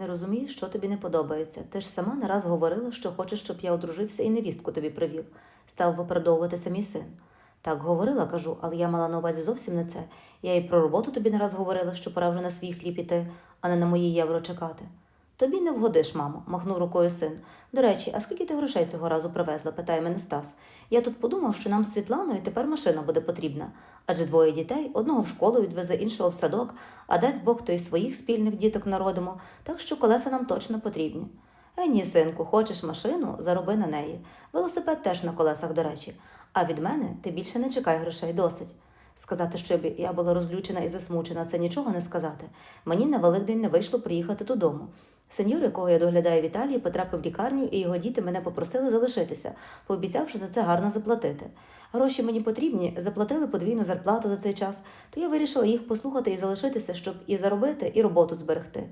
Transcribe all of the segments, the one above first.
Не розумію, що тобі не подобається. Ти ж сама не раз говорила, що хочеш, щоб я одружився і невістку тобі привів, став виправдовуватися мій син. Так говорила, кажу, але я мала на увазі зовсім не це. Я і про роботу тобі не раз говорила, що пора вже на свій хліб іти, а не на мої євро чекати. Тобі не вгодиш, мамо, махнув рукою син. До речі, а скільки ти грошей цього разу привезла? питає мене Стас. Я тут подумав, що нам з Світланою тепер машина буде потрібна. Адже двоє дітей, одного в школу відвезе, іншого в садок, а дасть Бог то й своїх спільних діток народимо, так що колеса нам точно потрібні. Е, ні, синку, хочеш машину, зароби на неї. Велосипед теж на колесах, до речі. А від мене ти більше не чекай грошей, досить. Сказати, щоб я була розлючена і засмучена, це нічого не сказати. Мені на Великдень не вийшло приїхати додому. Сеньор, якого я доглядаю в Італії, потрапив в лікарню, і його діти мене попросили залишитися, пообіцявши за це гарно заплатити. Гроші мені потрібні, заплатили подвійну зарплату за цей час, то я вирішила їх послухати і залишитися, щоб і заробити, і роботу зберегти.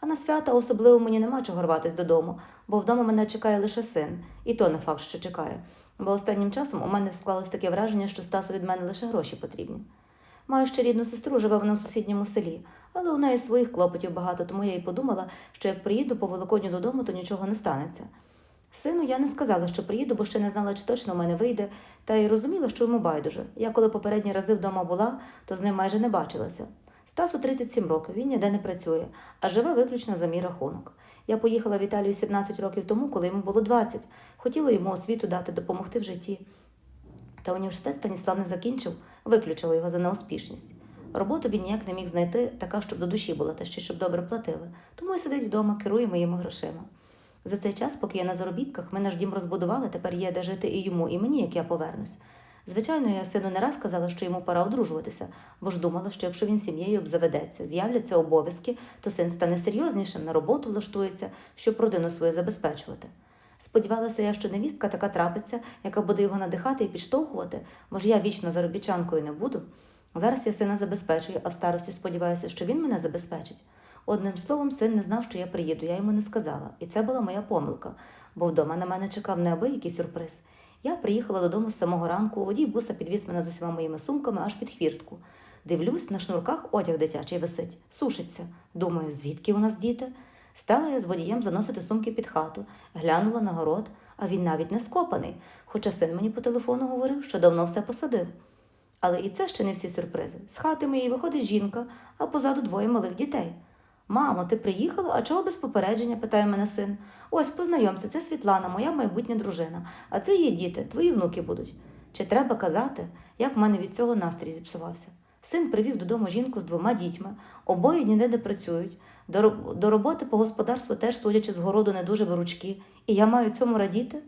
А на свята особливо мені нема чого рватись додому, бо вдома мене чекає лише син, і то не факт, що чекає. Бо останнім часом у мене склалось таке враження, що Стасу від мене лише гроші потрібні. Маю ще рідну сестру, живе вона в сусідньому селі, але у неї своїх клопотів багато, тому я й подумала, що як приїду по Великодню додому, то нічого не станеться. Сину я не сказала, що приїду, бо ще не знала, чи точно в мене вийде, та й розуміла, що йому байдуже. Я коли попередні рази вдома була, то з ним майже не бачилася. Стасу 37 років, він ніде не працює, а живе виключно за мій рахунок. Я поїхала в Італію 17 років тому, коли йому було 20. Хотіла йому освіту дати, допомогти в житті. Та університет Станіслав не закінчив, виключили його за неуспішність. Роботу він ніяк не міг знайти, така, щоб до душі була, та ще щоб добре платили. Тому й сидить вдома, керує моїми грошима. За цей час, поки я на заробітках, ми наш дім розбудували, тепер є де жити і йому, і мені, як я повернусь. Звичайно, я сину не раз казала, що йому пора одружуватися, бо ж думала, що якщо він сім'єю обзаведеться, з'являться обов'язки, то син стане серйознішим, на роботу влаштується, щоб родину свою забезпечувати. Сподівалася я, що невістка така трапиться, яка буде його надихати і підштовхувати, бо ж я вічно заробітчанкою не буду. Зараз я сина забезпечую, а в старості сподіваюся, що він мене забезпечить. Одним словом, син не знав, що я приїду, я йому не сказала, і це була моя помилка, бо вдома на мене чекав неабиякий сюрприз. Я приїхала додому з самого ранку, водій буса підвіз мене з усіма моїми сумками аж під хвіртку. Дивлюсь, на шнурках одяг дитячий висить, сушиться. Думаю, звідки у нас діти? Стала я з водієм заносити сумки під хату, глянула на город, а він навіть не скопаний, хоча син мені по телефону говорив, що давно все посадив. Але і це ще не всі сюрпризи. З хати моєї виходить жінка, а позаду двоє малих дітей. Мамо, ти приїхала, а чого без попередження? питає мене син. Ось, познайомся, це Світлана, моя майбутня дружина, а це її діти, твої внуки будуть. Чи треба казати, як в мене від цього настрій зіпсувався? Син привів додому жінку з двома дітьми, обоє ніде не працюють. До, роботи по господарству теж, судячи з городу, не дуже виручки. І я маю цьому радіти?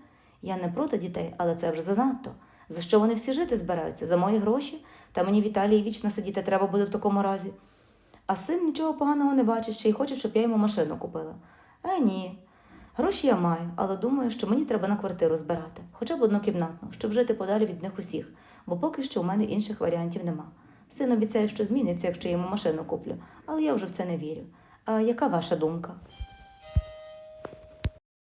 Я не проти дітей, але це вже занадто. За що вони всі жити збираються? За мої гроші? Та мені в Італії вічно сидіти треба буде в такому разі. А син нічого поганого не бачить ще й хоче, щоб я йому машину купила. Е, ні. Гроші я маю, але думаю, що мені треба на квартиру збирати, хоча б однокімнатну, щоб жити подалі від них усіх, бо поки що у мене інших варіантів нема. Син обіцяє, що зміниться, якщо я йому машину куплю, але я вже в це не вірю. Яка ваша думка?